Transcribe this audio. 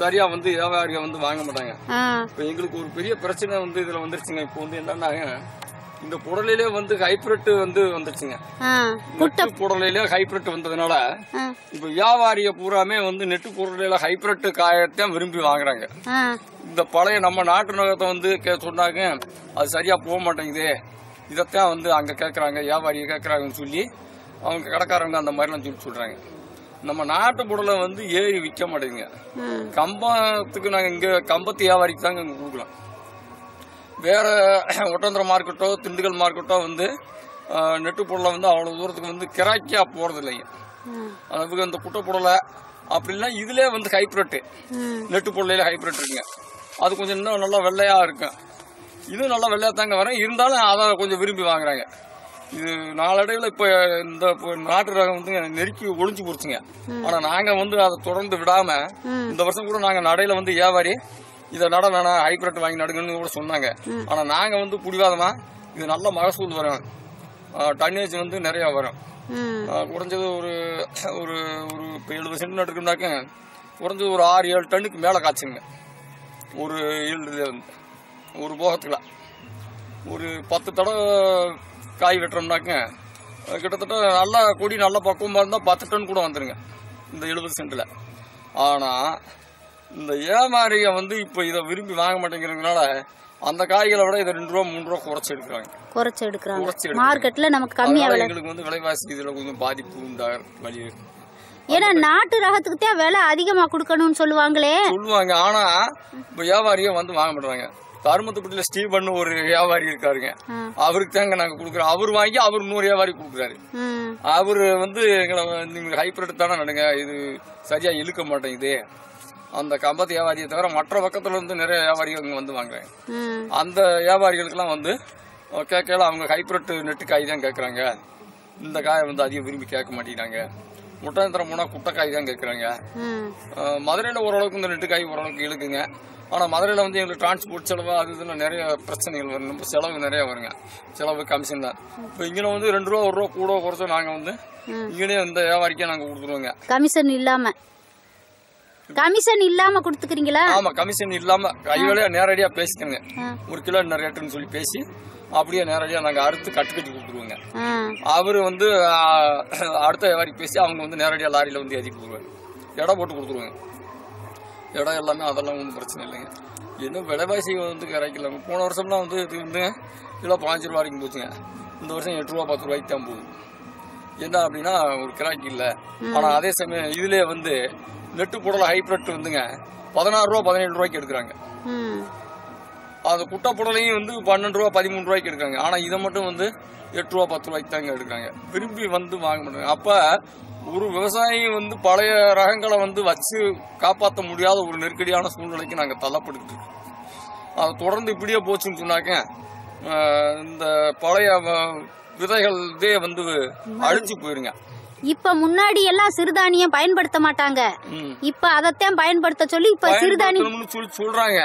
சரியா வந்து வியாபாரிகள் வந்து வாங்க மாட்டாங்க. இப்போ எங்களுக்கு ஒரு பெரிய பிரச்சனை வந்து இதுல வந்துருச்சுங்க. இப்போ வந்து என்னன்னா இந்த புடலையிலே வந்து ஹைப்ரிட் வந்து வந்துருச்சுங்க. நெட்டு புடலையிலே ஹைப்ரிட் வந்ததுனால இப்போ வியாபாரிய பூராமே வந்து நெட்டு புடலையில ஹைப்ரிட் காயத்தான் விரும்பி வாங்குறாங்க. இந்த பழைய நம்ம நாட்டு நகத்தை வந்து சொன்னாங்க அது சரியா போக மாட்டேங்குது. இதைத்தான் வந்து அங்க கேட்கறாங்க வியாபாரியை கேட்கறாங்கன்னு சொல்லி அவங்க கடைக்காரங்க அந்த மாதிரிலாம் சொல்லி சொல்றாங்க. நம்ம நாட்டு புடலை வந்து ஏறி விற்க மாட்டேங்குங்க ம் கம்பத்துக்கு நாங்க இங்க கம்பத்து வியாபாரிக்கு தாங்க இங்க கொடுக்கலாம் வேற ஒட்டந்திர மார்க்கெட்டோ திண்டுக்கல் மார்க்கெட்டோ வந்து நெட்டு பொருளை வந்து அவ்வளவு தூரத்துக்கு வந்து கிராக்கியா போறது இல்லைங்க. அதுக்கு அந்த குட்டை புடலை அப்படின்னா இதுலயே வந்து ஹைப்ரிட்டு நெட்டு பொருளையில ஹைப்ரிட் இருக்குங்க. அது கொஞ்சம் இன்னும் நல்லா வெள்ளையா இருக்கும். இதுவும் நல்லா வெள்ளையா தாங்க வரும். இருந்தாலும் அதை கொஞ்சம் விரும்பி வாங்குறாங்க. இது நாளடைவில் இப்போ இந்த நாட்டு ரகம் வந்து நெருக்கி ஒளிஞ்சு போச்சுங்க. ஆனால் நாங்கள் வந்து அதை தொடர்ந்து விடாம ம். இந்த வருஷம் கூட நாங்கள் நடையில வந்து வியாபாரி இதை நட வேணாம் ஹைப்ரிட் வாங்கி நடுங்கன்னு கூட சொன்னாங்க. ஆனால் நாங்கள் வந்து புடிவாதமா இது நல்ல மகசூல் வரும். டன்னேஜ் வந்து நிறைய வரும். குறைஞ்சது ஒரு ஒரு ஒரு இப்போ எழுபது சென்ட் நட்டுருக்குனாக்க குறைஞ்சது ஒரு ஆறு ஏழு டன்னுக்கு மேலே காய்ச்சுங்க. ஒரு ஈல்டு வந்து ஒரு போகத்தில் ஒரு பத்து தடவை காய் வெட்டுறோம்னாக்க கிட்டத்தட்ட நல்லா கொடி நல்ல பக்குவமாக இருந்தால் பத்து டன் கூட வந்துருங்க இந்த எழுபது சென்ட்டில் ஆனால் இந்த ஏமாரியை வந்து இப்போ இதை விரும்பி வாங்க மாட்டேங்கிறதுனால அந்த காய்களை விட இதை ரெண்டு ரூபா மூணு ரூபா குறைச்சி எடுக்கிறாங்க. குறைச்சு எடுக்கிறாங்க. மார்க்கெட்ல நமக்கு கம்மியா அதனால விலை. எங்களுக்கு வந்து விலைவாசி இதுல கொஞ்சம் பாதிப்பு உண்டாக வழி ஏன்னா நாட்டு ரகத்துக்கு தான் விலை அதிகமா கொடுக்கணும்னு சொல்லுவாங்களே. சொல்லுவாங்க. ஆனா இப்ப வியாபாரியே வந்து வாங்க மாட்டாங்க தருமத்துப்பட்டியில ஸ்டீவன் ஒரு வியாபாரி இருக்காருங்க. அவருக்கு தாங்க நாங்க கொடுக்குறோம். அவர் வாங்கி அவர் இன்னொரு வியாபாரி கொடுக்குறாரு அவரு வந்து எங்களை நீங்க ஹைப்ரிட் தானே நடுங்க. இது சரியா இழுக்க மாட்டேங்குது. அந்த கம்பத்து வியாபாரியை தவிர மற்ற பக்கத்துல இருந்து நிறைய வியாபாரிகள் இங்க வந்து வாங்குறாங்க. அந்த வியாபாரிகளுக்கெல்லாம் வந்து கேட்கல அவங்க ஹைப்ரிட் நெட்டு காய் தான் கேட்குறாங்க. இந்த காயை வந்து அதிகம் விரும்பி கேட்க மாட்டேங்கிறாங்க. முட்டாந்திரம் போனால் குட்டைக்காய் தான் கேட்குறாங்க. மதுரையில் ஓரளவுக்கு இந்த நெட்டு காய் ஓரளவுக்கு இழுக்குங்க. ஆனால் மதுரையில் வந்து எங்களுக்கு டிரான்ஸ்போர்ட் செலவு அது இதுன்னு நிறைய பிரச்சனைகள் வரும் நம்ம செலவு நிறைய வருங்க. செலவு கமிஷன் தான். இப்போ இங்கே வந்து ரெண்டு ரூபா ஒரு ரூபா கூட குறைச்சா நாங்கள் வந்து இங்கே இந்த வியாபாரிக்கே நாங்கள் கொடுத்துருவோங்க. கமிஷன் இல்லாம. கமிஷன் இல்லாம கொடுத்துக்கிறீங்களா? ஆமாம் கமிஷன் இல்லாமல் கைவேலையா நேரடியாக பேசிக்கணுங்க ஆ. ஒரு கிலோ என்ன ரேட்டுன்னு சொல்லி பேசி அப்படியே நேரடியாக நாங்கள் அறுத்து கட்டு கட்டி கொடுத்துருவோங்க. அவர் வந்து அடுத்த வியாபாரிக்கு பேசி அவங்க வந்து நேரடியாக லாரியில் வந்து ஏற்றி கொடுக்குறாங்க எடை போட்டு கொடுத்துருவாங்க. இடம் எல்லாமே அதெல்லாம் ஒன்றும் பிரச்சனை இல்லைங்க. இன்னும் விலைவாசி வந்து கிடைக்கல போன வருஷம்லாம் வந்து இது வந்து கிலோ பாஞ்சு ரூபா வரைக்கும் போச்சுங்க. இந்த வருஷம் எட்டு ரூபா பத்து ரூபாய்க்கு தான் போகுது. என்ன அப்படின்னா ஒரு கிராக்கி இல்லை. ஆனால் அதே சமயம் இதுலேயே வந்து நெட்டு புடலை ஹைப்ரிட் வந்துங்க. பதினாறு ரூபா பதினேழு ரூபாய்க்கு எடுக்கிறாங்க. அது குட்டை புடலையும் வந்து பன்னெண்டு ரூபா பதிமூணு ரூபாய்க்கு எடுக்காங்க ஆனா இதை மட்டும் வந்து எட்டு ரூபா பத்து ரூபாய்க்கு தாங்க எடுக்காங்க விரும்பி வந்து வாங்க மாட்டாங்க. அப்ப ஒரு விவசாயி வந்து பழைய ரகங்களை வந்து வச்சு காப்பாற்ற முடியாத ஒரு நெருக்கடியான சூழ்நிலைக்கு நாங்க தள்ளப்பட்டுக்கிட்டு இருக்கோம். அது தொடர்ந்து இப்படியே போச்சுன்னு சொன்னாக்க இந்த பழைய விதைகள் இதே வந்து அழிஞ்சு போயிருங்க. இப்ப முன்னாடி எல்லாம் சிறுதானியம் பயன்படுத்த மாட்டாங்க. இப்ப அதைத்தான் பயன்படுத்த சொல்லி இப்ப சிறுதானியம் சொல்றாங்க.